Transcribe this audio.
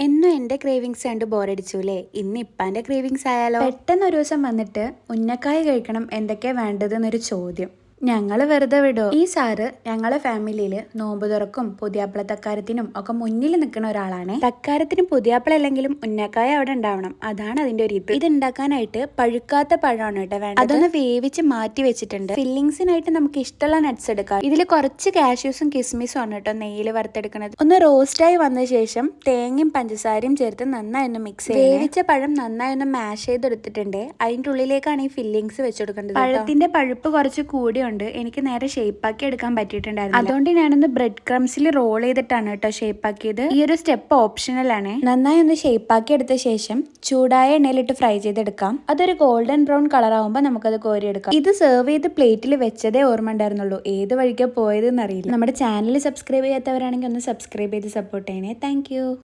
എന്നും എന്റെ ക്രേവിങ്സ് കണ്ട് ബോറടിച്ചുല്ലേ ഇന്ന് ഇപ്പാന്റെ ക്രേവിങ്സ് ആയാലോ? പെട്ടെന്ന് ഒരു ദിവസം വന്നിട്ട് ഉന്നക്കായ കഴിക്കണം എന്തൊക്കെയാ വേണ്ടതെന്നൊരു ചോദ്യം. ഞങ്ങൾ വെറുതെ വിടോ. ഈ സാറ് ഞങ്ങളെ ഫാമിലിയിൽ നോമ്പ് തുറക്കും പുതിയാപ്പിള തക്കാരത്തിനും ഒക്കെ മുന്നിൽ നിൽക്കുന്ന ഒരാളാണ്. തക്കാരത്തിനും പുതിയാപ്പിള അല്ലെങ്കിലും ഉന്നക്കായ അവിടെ ഉണ്ടാവണം. അതാണ് അതിന്റെ ഒരു ഇത്. ഉണ്ടാക്കാനായിട്ട് പഴുക്കാത്ത പഴമാണ് കേട്ടോ വേണ്ടത്. അതൊന്ന് വേവിച്ച് മാറ്റി വെച്ചിട്ടുണ്ട്. ഫില്ലിങ്സിനായിട്ട് നമുക്ക് ഇഷ്ടമുള്ള നട്ട്സ് എടുക്കാം. ഇതിൽ കുറച്ച് കാഷ്യൂസും കിസ്മിസും ആണ് കേട്ടോ നെയ്യിൽ വറുത്തെടുക്കുന്നത് ഒന്ന് റോസ്റ്റായി വന്ന ശേഷം തേങ്ങയും പഞ്ചസാരയും ചേർത്ത് നന്നായി ഒന്ന് മിക്സ് ചെയ്ത് വേവിച്ച പഴം നന്നായി ഒന്ന് മാഷ് ചെയ്തെടുത്തിട്ടുണ്ട്. അതിന്റെ ഉള്ളിലേക്കാണ് ഈ ഫില്ലിങ്സ് വെച്ചെടുക്കേണ്ടത് പഴത്തിന്റെ പഴുപ്പ് കുറച്ച് കൂടിയുണ്ട് എനിക്ക് നേരെ ഷേപ്പാക്കി എടുക്കാൻ പറ്റിയിട്ടുണ്ടായിരുന്നു അതുകൊണ്ട് ഞാനൊന്ന് ബ്രെഡ് ക്രംസിൽ റോൾ ചെയ്തിട്ടാണ് കേട്ടോ ഷേപ്പാക്കിയത് ഈ ഒരു സ്റ്റെപ്പ് ഓപ്ഷണൽ ആണ്. നന്നായി ഒന്ന് ഷേപ്പാക്കി എടുത്ത ശേഷം ചൂടായ എണ്ണയിലിട്ട് ഫ്രൈ ചെയ്തെടുക്കാം. അതൊരു ഗോൾഡൻ ബ്രൗൺ കളർ ആവുമ്പോൾ നമുക്കത് കോരിയെടുക്കാം. ഇത് സെർവ് ചെയ്ത് പ്ലേറ്റിൽ വെച്ചതേ ഓർമ്മ ഉണ്ടായിരുന്നുള്ളൂ. ഏത് വഴിക്കാ പോയതെന്ന് അറിയില്ല നമ്മുടെ ചാനൽ സബ്സ്ക്രൈബ് ചെയ്യാത്തവരാണെങ്കിൽ ഒന്ന് സബ്സ്ക്രൈബ് ചെയ്ത് സപ്പോർട്ട് ചെയ്യണേ. താങ്ക്